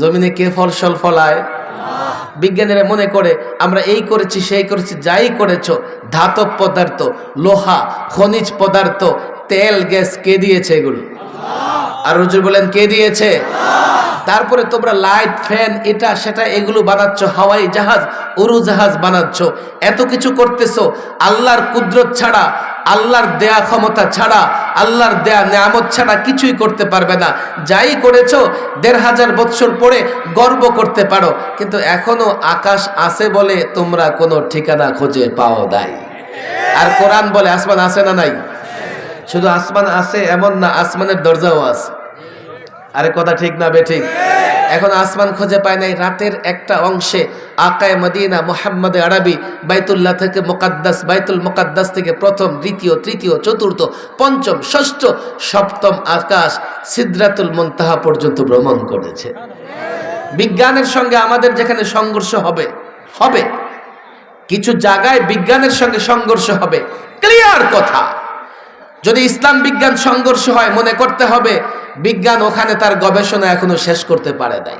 জমিনে কে ফলসল ফলায়? বিজ্ঞানীরা মনে করে, আমরা এই করেছি, সেই করেছি, যাই করেছ, ধাতব পদার্থ, লোহা, খনিজ পদার্থ, তেল, গ্যাস কে দিয়েছে এগুলো? আর রুজুর বলেন, কে দিয়েছে? তারপরে তোমরা লাইট, ফ্যান, এটা, সেটা, এগুলো বানাচ্ছ, হাওয়াই জাহাজ উড়ু জাহাজ বানাচ্ছ। এত কিছু করতেছো, আল্লাহর কুদরত ছাড়া, আল্লাহর দেয়া ক্ষমতা ছাড়া, আল্লাহর দেয়া নেয়ামত ছাড়া কিছুই করতে পারবে না। যাই করেছ, দেড় হাজার বৎসর পরে গর্ব করতে পারো। কিন্তু এখনও আকাশ আছে বলে তোমরা কোনো ঠিকানা খুঁজে পাও নাই। আর কোরআন বলে, আসমান আছে না নাই? শুধু আসমান আছে, এমন না, আসমানের দরজাও আছে। আরে কথা ঠিক না বে, ঠিক। এখন আসমান খুঁজে পায় নাই রাতের একটা অংশে, আকায় মদিনা, মোহাম্মদ আরবি, বাইতুল্লাহ থেকে মোকাদ্দাস, বাইতুল মোকাদ্দাস থেকে প্রথম, দ্বিতীয়, তৃতীয়, চতুর্থ, পঞ্চম, ষষ্ঠ, সপ্তম আকাশ সিদ্রাতুল মন্তাহা পর্যন্ত ভ্রমণ করেছে। বিজ্ঞানের সঙ্গে আমাদের যেখানে সংঘর্ষ হবে হবে। কিছু জায়গায় বিজ্ঞানের সঙ্গে সংঘর্ষ হবে। ক্লিয়ার কথা। যদি ইসলাম বিজ্ঞান সংঘর্ষ হয়, মনে করতে হবে বিজ্ঞান ওখানে তার গবেষণা এখনও শেষ করতে পারে নাই।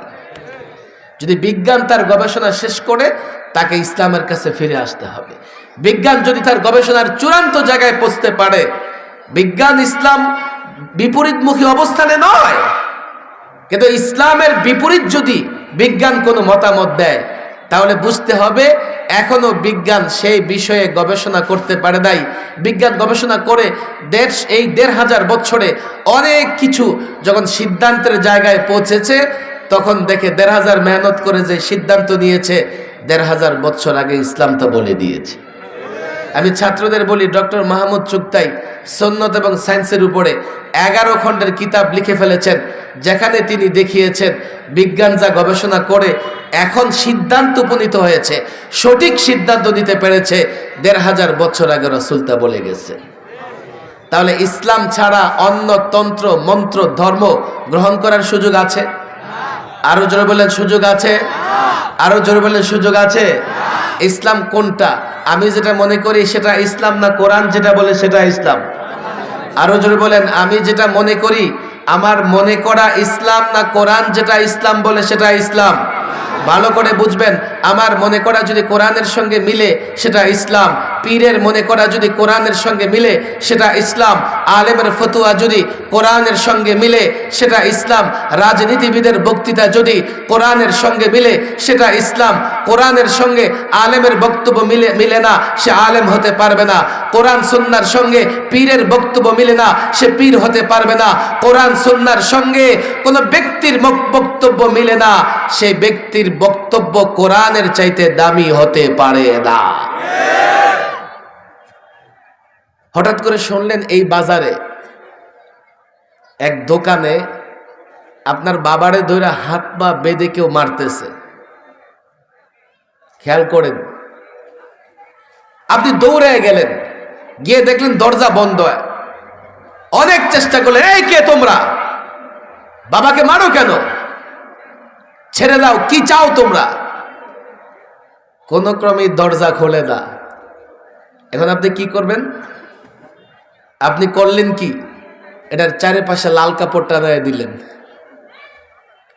যদি বিজ্ঞান তার গবেষণা শেষ করে, তাকে ইসলামের কাছে ফিরে আসতে হবে। বিজ্ঞান যদি তার গবেষণার চূড়ান্ত জায়গায় পৌঁছতে পারে, বিজ্ঞান ইসলাম বিপরীতমুখী অবস্থানে নয়। কিন্তু ইসলামের বিপরীত যদি বিজ্ঞান কোনো মতামত দেয়, তাহলে বুঝতে হবে এখনও বিজ্ঞান সেই বিষয়ে গবেষণা করতে পারে নাই। বিজ্ঞান গবেষণা করে দেড়, এই দেড় হাজার বছরে অনেক কিছু যখন সিদ্ধান্তের জায়গায় পৌঁছেছে, তখন দেখে দেড় হাজার মেহনত করে যে সিদ্ধান্ত নিয়েছে, দেড় হাজার বছর আগে ইসলাম তো বলে দিয়েছে। আমি ছাত্রদের বলি, ডক্টর মাহমুদ চুক্তাই সন্ন্যত এবং সায়েন্সের উপরে এগারো খণ্ডের কিতাব লিখে ফেলেছেন, যেখানে তিনি দেখিয়েছেন, বিজ্ঞান যা গবেষণা করে এখন সিদ্ধান্ত উপনীত হয়েছে, সঠিক সিদ্ধান্ত দিতে পেরেছে, দেড় হাজার বছর আগে রসুলতা বলে গেছে। তাহলে ইসলাম ছাড়া অন্য তন্ত্র, মন্ত্র, ধর্ম গ্রহণ করার সুযোগ আছে? আরও জোরে বললেন সুযোগ আছে? আরও জোরে বললেন সুযোগ আছে? ইসলাম কোনটা? আমি যেটা মনে করি সেটা ইসলাম না কোরআন যেটা বলে সেটা ইসলাম? আরও জোরে বলেন, আমি যেটা মনে করি, আমার মনে করা ইসলাম না কোরআন যেটা ইসলাম বলে সেটা ইসলাম? ভালো করে বুঝবেন। আমার মনে করা যদি কোরআনের সঙ্গে মিলে, সেটা ইসলাম। পীরের মনে করা যদি কোরআনের সঙ্গে মিলে, সেটা ইসলাম। আলেমের ফতুয়া যদি কোরআনের সঙ্গে মিলে, সেটা ইসলাম। রাজনীতিবিদের বক্তৃতা যদি কোরআনের সঙ্গে মিলে, সেটা ইসলাম। কোরআনের সঙ্গে আলেমের বক্তব্য মিলে মিলে না, সে আলেম হতে পারবে না। কোরআন সন্ন্যার সঙ্গে পীরের বক্তব্য মিলে না, সে পীর হতে পারবে না। কোরআন সন্ন্যার সঙ্গে কোনো ব্যক্তির বক্তব্য মিলে না। সেই ব্যক্তির বক্তব্য কোরআনের চাইতে দামি হতে পারে না। হঠাৎ করে শুনলেন এই বাজারে এক দোকানে আপনার বাবারে ধরে হাত পা বেঁধে কেউ মারতেছে। খেয়াল করেন। আপনি দৌড়ে গেলেন, গিয়ে দেখলেন দরজা বন্ধ। অনেক চেষ্টা করলেন, এই কে তোমরা? বাবাকে মারো কেন? ছেড়ে দাও, কি চাও তোমরা? কোন ক্রমে দরজা খোলে না। এখন আপনি কি করবেন? আপনি করলেন কি? এটার চারিপাশে লাল কাপড় টানায় দিলেন।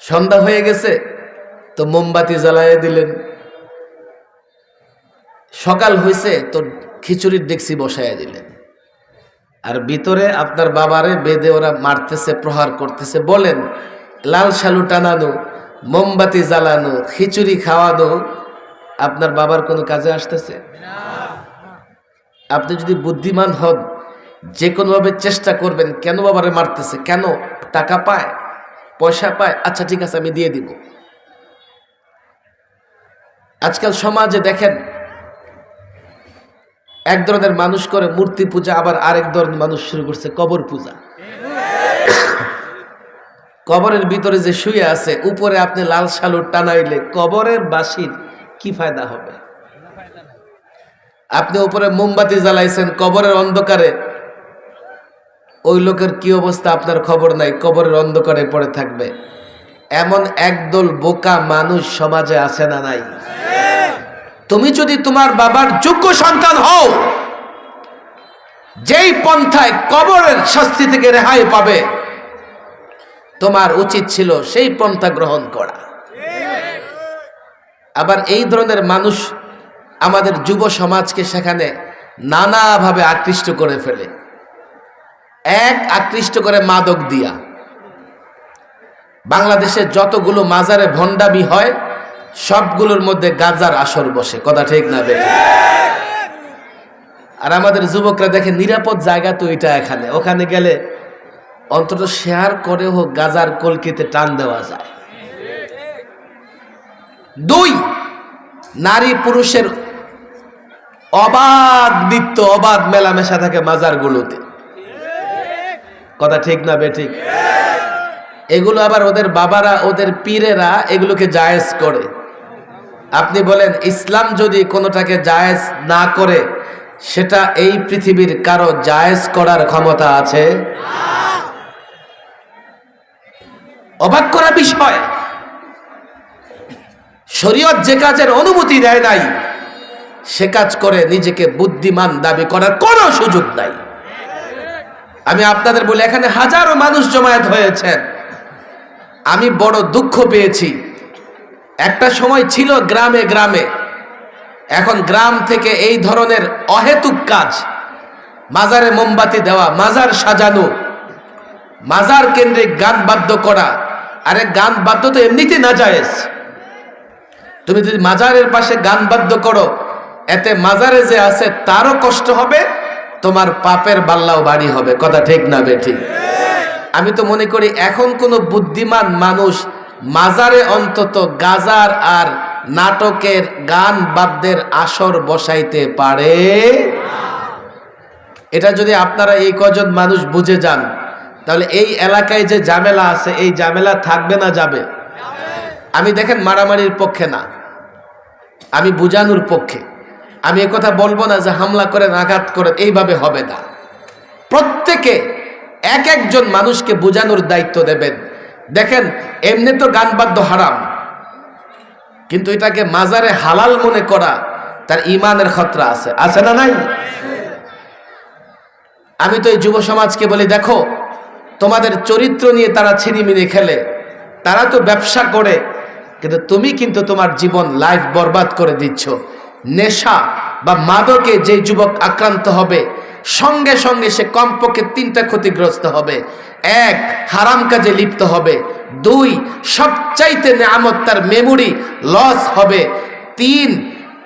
সন্ধ্যা হয়ে গেছে, তো মোমবাতি জ্বালায় দিলেন। সকাল হয়েছে তো খিচুড়ির ডেক্সি বসায় দিলেন। আর ভিতরে আপনার বাবারে বেদে ওরা মারতেছে, প্রহার করতেছে, বলেন, লাল শালু টানানো। মোমবাতি জ্বালানো, খিচুড়ি খাওয়ানো, আপনার বাবার কোনো কাজে আসতেছে? আপনি যদি বুদ্ধিমান হন যে কোনোভাবে চেষ্টা করবেন, কেন বাবারে মারতেছে? কেন? টাকা পায়? পয়সা পায়? আচ্ছা ঠিক আছে, আমি দিয়ে দিব। আজকাল সমাজে দেখেন, এক ধরনের মানুষ করে মূর্তি পূজা, আবার আরেক ধরনের মানুষ শুরু করছে কবর পূজা। কবরের ভিতরে যে শুয়ে আছে, উপরে আপনি লাল শালুর টানাইলে কবরের বাসির কি ফায়দা হবে? আপনি উপরে মোমবাতি জ্বালাইছেন, কবরের অন্ধকারে, ওই লোকের কি অবস্থা আপনার খবর নাই, কবরের অন্ধকারে পড়ে থাকবে। এমন একদল বোকা মানুষ সমাজে আছে না নাই? তুমি যদি তোমার বাবার যোগ্য সন্তান হও, যেই পন্থায় কবরের শাস্তি থেকে রেহাই পাবে তোমার উচিত ছিল সেই পন্থা গ্রহণ করা। আবার এই ধরনের মানুষ আমাদের যুব সমাজকে সেখানে নানাভাবে আকৃষ্ট করে ফেলে। এক, আকৃষ্ট করে মাদক দিয়া। বাংলাদেশে যতগুলো মাজারে ভণ্ডামি হয়, সবগুলোর মধ্যে গাজার আসর বসে। কথা ঠিক না বেঠে আর আমাদের যুবকরা দেখে নিরাপদ জায়গা তো এটা এখানে। ওখানে গেলে অন্তত শেয়ার করে হোক গাজার কলকিতে টান দেওয়া যায়। দুই, নারী পুরুষের অবাধ নৃত্য, অবাধ মেলামেশা থাকে মাজারগুলোতে। কথা ঠিক না বে ঠিক এগুলো আবার ওদের বাবারা, ওদের পীরেরা এগুলোকে জায়েজ করে। আপনি বলেন, ইসলাম যদি কোনোটাকে জায়েজ না করে, সেটা এই পৃথিবীর কারও জায়েজ করার ক্ষমতা আছে? অবাক করা বিষয়। শরীয়ত যে কাজের অনুমতি দেয় নাই, সে কাজ করে নিজেকে বুদ্ধিমান দাবি করার কোনো সুযোগ নাই। আমি আপনাদের বলি, এখানে হাজারো মানুষ জমায়েত হয়েছেন আমি বড় দুঃখ পেয়েছি। একটা সময় ছিল গ্রামে গ্রামে। এখন গ্রাম থেকে এই ধরনের অহেতুক কাজ, মাজারে মোমবাতি দেওয়া, মাজার সাজানো, মাজার কেন্দ্রিক গান বাদ্য করা আরে গান বাদ্য তো এমনিতে না জায়েজ তুমি যদি মাজারের পাশে গান বাদ্য করো, এতে মাজারে যে আছে তারও কষ্ট হবে, তোমার পাপের বাল্লাও বাড়ি হবে। কথা ঠিক না বেঠি? আমি তো মনে করি এখন কোন বুদ্ধিমান মানুষ মাজারে অন্তত গাজার আর নাটকের গান বাদ্যের আসর বসাইতে পারে? এটা যদি আপনারা এই কজন মানুষ বুঝে যান তাহলে এই এলাকায় যে ঝামেলা আছে, এই ঝামেলা থাকবে না যাবে। আমি দেখেন মারামারির পক্ষে না। আমি বুঝানোর পক্ষে। আমি কথা বলব না যে হামলা করেন আঘাত করেন এইভাবে হবে না। প্রত্যেকে এক একজন মানুষকে বোঝানোর দায়িত্ব দেবেন। দেখেন, এমনি তো গান বাদ্য হারাম। কিন্তু এটাকে মাজারে হালাল মনে করা তার ইমানের খতরা আছে। আছে না নাই? আমি তো এই যুব সমাজকে বলি, দেখো তোমাদের চরিত্র নিয়ে তারা ছিনিমিনি খেলে, তারা তো ব্যবসা করে, কিন্তু তুমি কিন্তু তোমার জীবন লাইফ বরবাদ করে দিচ্ছ। নেশা বা মাদকে যে যুবক আক্রান্ত হবে, সঙ্গে সঙ্গে সে কমপক্ষে তিনটা ক্ষতিগ্রস্ত হবে। এক, হারাম কাজে লিপ্ত হবে। দুই, সবচাইতে নেয়ামত তার মেমোরি লস হবে। তিন,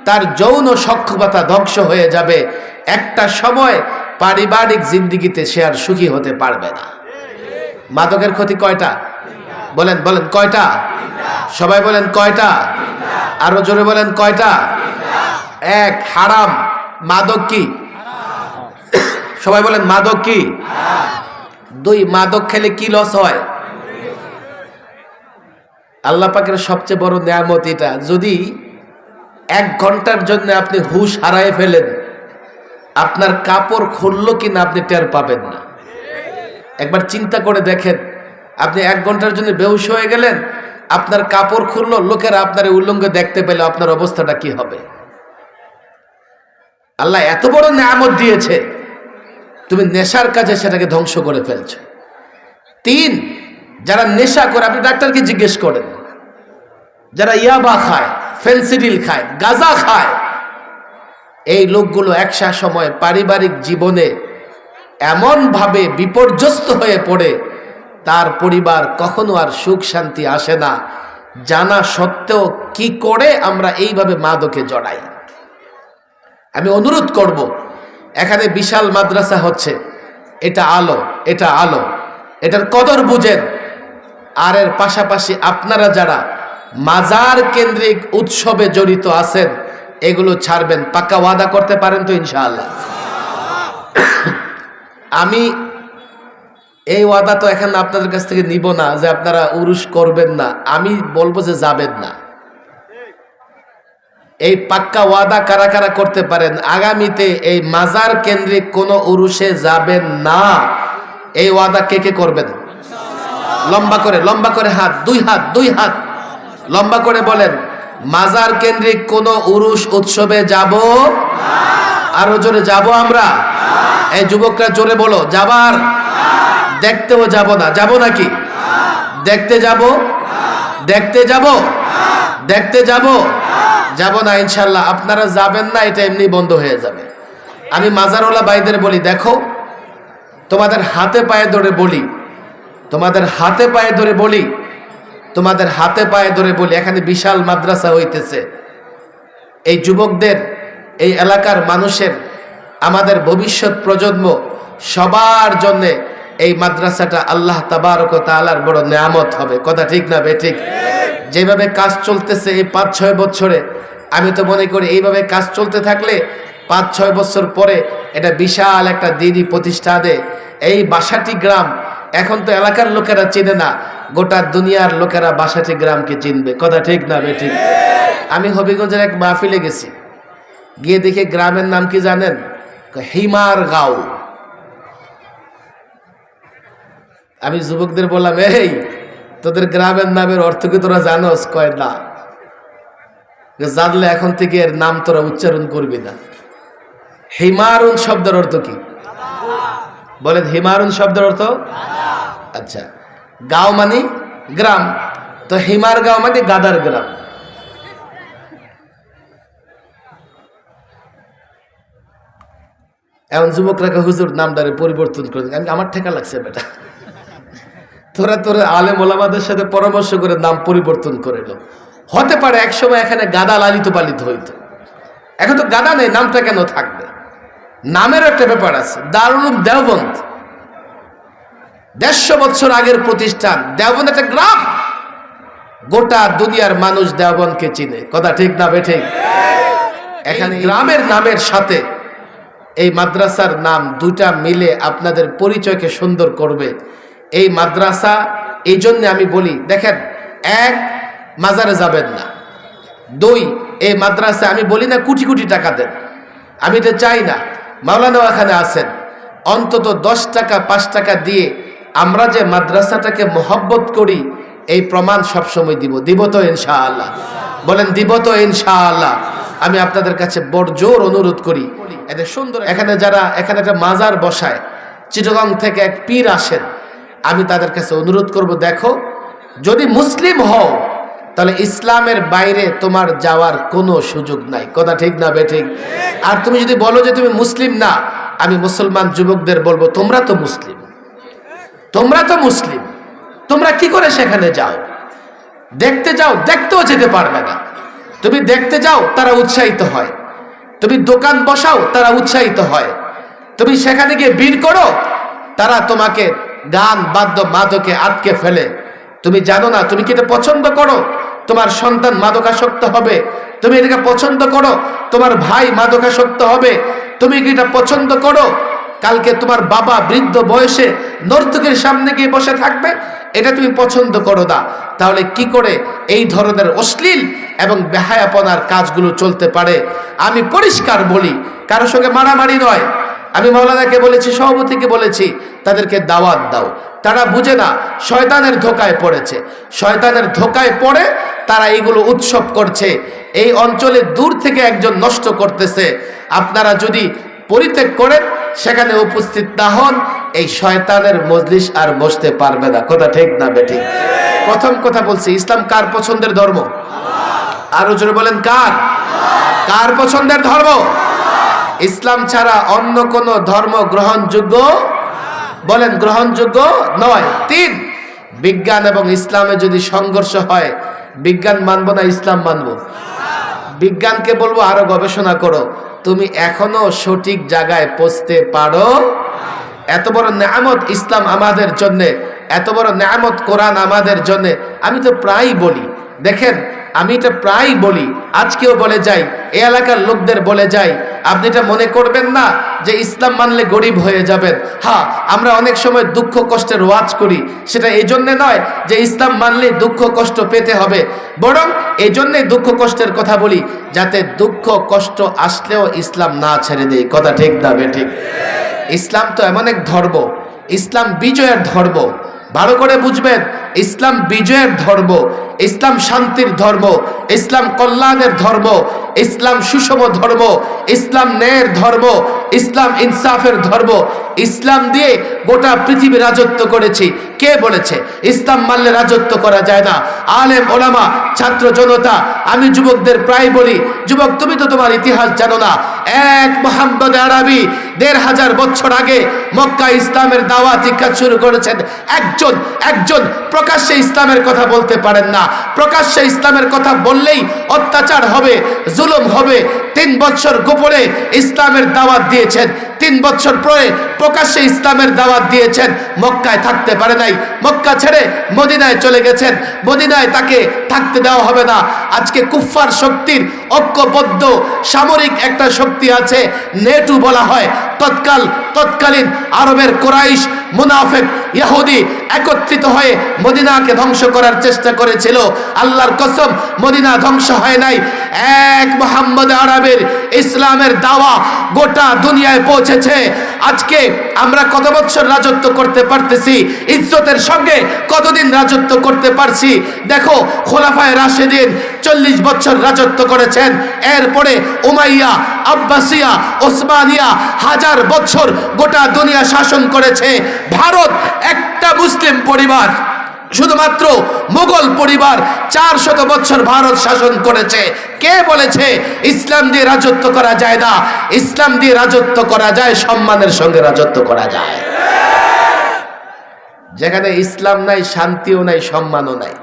তার যৌন সক্ষমতা ধ্বংস হয়ে যাবে। একটা সময় পারিবারিক জিন্দিগিতে সে আর সুখী হতে পারবে না। মাদকের ক্ষতি কয়টা? বলেন বলেন, কয়টা? সবাই বলেন, কয়টা? আরও জোরে বলেন, কয়টা? এক, হারাম। মাদক কি? সবাই বলেন, মাদক কি? দুই, মাদক খেলে কি লস হয়? আল্লাহ পাকের সবচেয়ে বড় নিয়ামত এটা। যদি এক ঘণ্টার জন্য আপনি হুশ হারায় ফেলেন, আপনার কাপড় খুললো কিনা আপনি টের পাবেন না। একবার চিন্তা করে দেখেন। আপনি এক ঘণ্টার জন্য বেহুশ হয়ে গেলেন, আপনার কাপড় খুললো, লোকেরা আপনার উল্লঙ্গ দেখতে পেলে, আপনার অবস্থাটা কি হবে? আল্লাহ এত বড় নিয়ামত দিয়েছে, তুমি নেশার কাজে সেটাকে ধ্বংস করে ফেলছো। তিন, যারা নেশা করে, আপনি ডাক্তারকে জিজ্ঞেস করেন, যারা ইয়াবা খায়, ফেন্সিডিল খায়, গাজা খায়, এই লোকগুলো একসা সময় পারিবারিক জীবনে এমনভাবে বিপর্যস্ত হয়ে পড়ে, তার পরিবার কখনো আর সুখ শান্তি আসে না। জানা সত্ত্বেও কি করে আমরা এইভাবে মাদকে জড়াই? আমি অনুরোধ করব, এখানে বিশাল মাদ্রাসা হচ্ছে, এটা আলো এটা আলো, এটার কদর বুঝেন। আর এর পাশাপাশি আপনারা যারা মাজার কেন্দ্রিক উৎসবে জড়িত আছেন, এগুলো ছাড়বেন পাক্কা ওয়াদা করতে পারেন তো ইনশাআল্লাহ। আমি এই ওয়াদা তো এখন আপনাদের কাছ থেকে নিব না যে আপনারা উরুস করবেন না। আমি বলব যে যাবেন না। এই পাক্কা ওয়াদা কারা কারা করতে পারেন? আগামীতে এই মাজার কেন্দ্রিক কোনো উরুষে যাবেন না। এই ওয়াদা কে কে করবেন? লম্বা করে লম্বা করে হাত, দুই হাত দুই হাত। লম্বা করে বলেন, মাজার কেন্দ্রিক কোন উরুষ উৎসবে যাব? আরও জোরে, যাব আমরা? এই যুবকরা জোরে বলো, যাবার। দেখতেও যাব না। যাব নাকি? দেখতে যাব? দেখতে যাব? দেখতে যাব? যাব না, ইনশাল্লাহ। আপনারা যাবেন না, এটা এমনি বন্ধ হয়ে যাবে। আমি মাজারওয়ালা বাইদের বলি, দেখো, তোমাদের হাতে পায়ে ধরে বলি, তোমাদের হাতে পায়ে ধরে বলি, তোমাদের হাতে পায়ে ধরে বলি, এখানে বিশাল মাদ্রাসা হইতেছে। এই যুবকদের, এই এলাকার মানুষের আমাদের ভবিষ্যৎ প্রজন্ম সবার জন্যে এই মাদ্রাসাটা আল্লাহ তাবারক তালার বড় নেয়ামত হবে। কথা ঠিক না বে ঠিক? যেভাবে কাজ চলতেছে এই পাঁচ, ছয় বছরে, আমি তো মনে করি এইভাবে কাজ চলতে থাকলে পাঁচ, ছয় বছর পরে এটা বিশাল একটা দিনই প্রতিষ্ঠানে এই বাসাটি গ্রাম, এখন তো এলাকার লোকেরা চেনে না, গোটা দুনিয়ার লোকেরা বাসাটি গ্রামকে চিনবে। কথা ঠিক না বে ঠিক? আমি হবিগঞ্জের এক মাহফিলে গেছি। গিয়ে দেখে গ্রামের নাম কি জানেন? হিমার গাঁও। আমি যুবকদের বললাম, এই, তোদের গ্রামের নামের অর্থ কি তোরা জানোস? কয়, না। জানলে এখন থেকে এর নাম তোরা উচ্চারণ করবি না। হিমারুন শব্দের অর্থ কি? বলেন হিমারুন শব্দের অর্থ? আচ্ছা গাঁও মানে গ্রাম। তো হিমার গাঁও মানে গাদার গ্রাম। এমন যুবকরা হুজুর নামটারে পরিবর্তন করে আমি আমার ঠেকা লাগছে বেটা। তোরা তোরা আলেম ওলামাদের সাথে পরামর্শ করে নাম পরিবর্তন করে লো হতে পারে একসময় এখানে গাদা লালিত পালিত হইত। এখন তো গাদা নেই, নামটা কেন থাকবে? নামের একটা ব্যাপার আছে। দারুল দেওবন্দ। দেড়শো বছর আগের প্রতিষ্ঠান। দেওবন্দ একটা গ্রাম। গোটা দুনিয়ার মানুষ দেওবনকে চিনে। কথা ঠিক না বেঠিক এখানে গ্রামের নামের সাথে এই মাদ্রাসার নাম দুটা মিলে আপনাদের পরিচয়কে সুন্দর করবে। এই মাদ্রাসা, এই জন্যে আমি বলি, দেখেন, এক, মাজারে যাবেন না। দুই, এই মাদ্রাসা, আমি বলি না কোটি কোটি টাকা দেন। আমি এটা চাই না। মাওলানা এখানে আছেন। অন্তত দশ টাকা, পাঁচ টাকা দিয়ে আমরা যে মাদ্রাসাটাকে মহব্বত করি, এই প্রমাণ সবসময় দিব। দিব তো ইনশাআল্লাহ। বলেন, দিব তো ইনশাআল্লাহ। আমি আপনাদের কাছে বড় জোর অনুরোধ করি। এদের সুন্দর এখানে যারা এখানে একটা মাজার বসায় চিটগং থেকে এক পীর আসেন আমি তাদের কাছে অনুরোধ করব দেখো যদি মুসলিম হও তাহলে ইসলামের বাইরে তোমার যাওয়ার কোনো সুযোগ নাই। কথা ঠিক না বে ঠিক? আর তুমি যদি বলো যে তুমি মুসলিম না আমি মুসলমান যুবকদের বলব তোমরা তো মুসলিম। তোমরা তো মুসলিম। তোমরা কি করে সেখানে যাও? দেখতে যাও দেখতেও যেতে পারবে না। তুমি দেখতে যাও, তারা উৎসাহিত হয়। তুমি দোকান বসাও, তারা উৎসাহিত হয়। তুমি সেখানে গিয়ে বীর করো, তারা তোমাকে গান বাদ্য মাদকে আটকে ফেলে। তুমি জানো না, তুমি কি এটা পছন্দ করো? তোমার সন্তান মাদকাসক্ত হবে। তুমি এটাকে পছন্দ করো, তোমার ভাই মাদকাসক্ত হবে। তুমি কি এটা পছন্দ করো? কালকে তোমার বাবা বৃদ্ধ বয়সে নর্তকের সামনে গিয়ে বসে থাকবে এটা তুমি পছন্দ করো না। তাহলে কি করে এই ধরনের অশ্লীল এবং বেহায়াপনার কাজগুলো চলতে পারে? আমি পরিষ্কার বলি, কারোর সঙ্গে মারামারি নয়। আমি মাওলানাকে বলেছি, সভাপতিকে বলেছি, তাদেরকে দাওয়াত দাও। তারা বুঝে না, শয়তানের ধোকায় পড়েছে। শয়তানের ধোকায় পড়ে তারা এইগুলো উৎসব করছে। এই অঞ্চলে দূর থেকে একজন নষ্ট করতেছে। আপনারা যদি পরিত্যাগ করেন, সেখানে উপস্থিত না হন এই শয়তানের মজলিস আর বসতে পারবে না। কথা ঠিক না বেটি প্রথম কথা বলছি, ইসলাম কার পছন্দের ধর্ম? আরও জোরে বলেন, কার? কার পছন্দের ধর্ম? ইসলাম ছাড়া অন্য কোন ধর্ম গ্রহণযোগ্য? বলেন, গ্রহণযোগ্য নয়। তিন, বিজ্ঞান এবং ইসলামে যদি সংঘর্ষ হয়, বিজ্ঞান মানব না ইসলাম মানব? বিজ্ঞানকে বলব আরও গবেষণা করো। তুমি এখনও সঠিক জায়গায় পৌঁছতে পারো এত বড় নেয়ামত ইসলাম আমাদের জন্যে, এত বড় নেয়ামত কোরআন আমাদের জন্যে, আমি তো প্রায় বলি, দেখেন, আমি এটা প্রায় বলি, আজকেও বলে যাই, এ এলাকার লোকদের বলে যাই, আপনি এটা মনে করবেন না যে ইসলাম মানলে গরিব হয়ে যাবেন। হ্যাঁ আমরা অনেক সময় দুঃখ কষ্টের ওয়াজ করি, সেটা এই জন্যে নয় যে ইসলাম মানলে দুঃখ কষ্ট পেতে হবে। বরং এই জন্যে দুঃখ কষ্টের কথা বলি, যাতে দুঃখ কষ্ট আসলেও ইসলাম না ছেড়ে দেয়। কথা ঠিক না বে ঠিক? ইসলাম তো এমন এক ধর্ম ইসলাম বিজয়ের ধর্ম। ভালো করে বুঝবেন ইসলাম বিজয়ের ধর্ম, ইসলাম শান্তির ধর্ম, ইসলাম কল্যাণের ধর্ম, ইসলাম সুষম ধর্ম, ইসলাম ন্যায়ের ধর্ম, ইসলাম ইনসাফের ধর্ম, ইসলাম দিয়ে গোটা পৃথিবী রাজত্ব করেছি। কে বলেছে? ইসলাম মানলে রাজত্ব করা যায় না। আলেম, ওলামা, ছাত্র জনতা, আমি যুবকদের প্রায় বলি, যুবক, তুমি তো তোমার ইতিহাস জানো না। এক মোহাম্মদ আরবি, দেড় হাজার বছর আগে মক্কা ইসলামের দাওয়াত কাজ শুরু করেছেন। একজন একজন প্রকাশ্যে ইসলামের কথা বলতে পারেন না। প্রকাশ্যে ইসলামের কথা বললেই অত্যাচার হবে, জুলুম হবে। তিন বছর গোপনে ইসলামের দাওয়াত দিয়েছেন। তিন বছর পরে প্রকাশ্যে ইসলামের দাওয়াত দিয়েছেন। মক্কায় থাকতে পারে নাই। মক্কা ছেড়ে মদিনায় চলে গেছেন। মদিনায় তাকে থাকতে দেওয়া হবে না। আজকে কুফফার শক্তির ঐক্যবদ্ধ, সামরিক একটা শক্তি আছে, নেটু বলা হয়। তৎকাল, তৎকালীন আরবের কোরাইশ মুনাফেক ইহুদি একত্রিত হয়ে মদিনাকে ধ্বংস করার চেষ্টা করেছিল। আল্লাহর কসম, মদিনা ধ্বংস হয় নাই। এক মোহাম্মদ আরবের ইসলামের দাওয়া গোটা দুনিয়ায় পৌঁছেছে। আজকে আমরা কত বছর রাজত্ব করতে পারতেছি? ইজ্জতের সঙ্গে কতদিন রাজত্ব করতে পারছি? দেখো, খোলাফায় রাশেদিন চল্লিশ বছর রাজত্ব করেছেন। এরপরে উমাইয়া, আব্বাসিয়া, ওসমানিয়া হাজার বছর গোটা দুনিয়া শাসন করেছে। ভারত একটা মুসলিম পরিবার। শুধুমাত্র মুঘল পরিবার চার শত বছর ভারত শাসন করেছে। কে বলেছে ইসলাম দিয়ে রাজত্ব করা যায় না? ইসলাম দিয়ে রাজত্ব করা যায়, সম্মানের সঙ্গে রাজত্ব করা যায়। যেখানে ইসলাম নাই, শান্তিও নাই, সম্মানও নাই।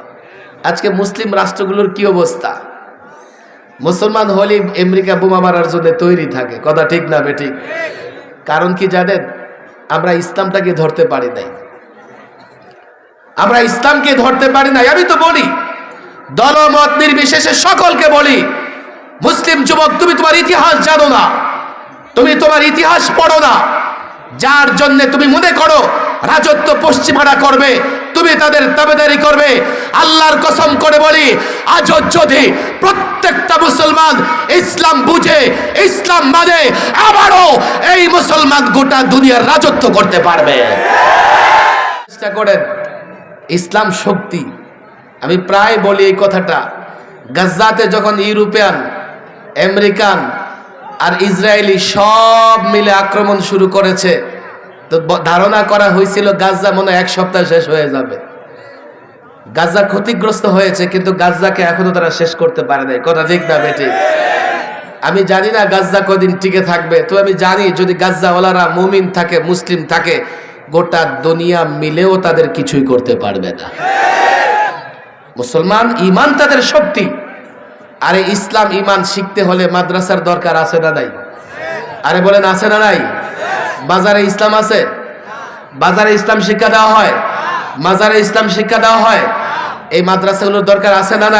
আজকে মুসলিম রাষ্ট্রগুলোর কি অবস্থা? মুসলমান হলে আমেরিকা বোমা মারার জন্য তৈরি থাকে। কথা ঠিক না বেঠিক? কারণ কি জানেন? আমরা ইসলামটাকে ধরতে পারি নাই। আমরা ইসলামকে ধরতে পারি না আমি তো বলি, দলমত নির্বিশেষে সকলকে বলি, মুসলিম যুবক, তুমি তোমার ইতিহাস জানো না, তুমি তোমার ইতিহাস পড়ো না। যার জন্য তুমি মনে করো, রাজত্ব পশ্চিমারা করবে, তুমি তাদের দাবেদারি করবে। আল্লাহর কসম করে বলি, আজও যদি প্রত্যেকটা মুসলমান ইসলাম বুঝে, ইসলাম মানে আবারও এই মুসলমান গোটা দুনিয়ার রাজত্ব করতে পারবে। চেষ্টা করেন। ইসলাম শক্তি। আমি প্রায় বলি এই কথাটা। গাজ্জাতে যখন ইউরোপিয়ান, আমেরিকান আর ইসরায়েলি সব মিলে আক্রমণ শুরু করেছে, তো ধারণা করা হয়েছিল গাজ্জা মনে এক সপ্তাহ শেষ হয়ে যাবে। গাজ্জা ক্ষতিগ্রস্ত হয়েছে, কিন্তু গাজ্জাকে এখনও তারা শেষ করতে পারে নাই। কথা ঠিক না, বেটি? আমি জানি না গাজ্জা কদিন টিকে থাকবে, তো আমি জানি যদি গাজ্জাওয়ালারা মুমিন থাকে, মুসলিম থাকে গোটা দুনিয়া মিলেও তাদের কিছুই করতে পারবে না। মুসলমান ইমান তাদের শক্তি। আরে ইসলাম ইমান শিখতে হলে মাদ্রাসার দরকার আছে না নাই? আরে বলেন, আছে না নাই? বাজারে ইসলাম আছে? বাজারে ইসলাম শিক্ষা দেওয়া হয়? মাজারে ইসলাম শিক্ষা দেওয়া হয়? এই মাদ্রাসাগুলোর দরকার আছে না নাই?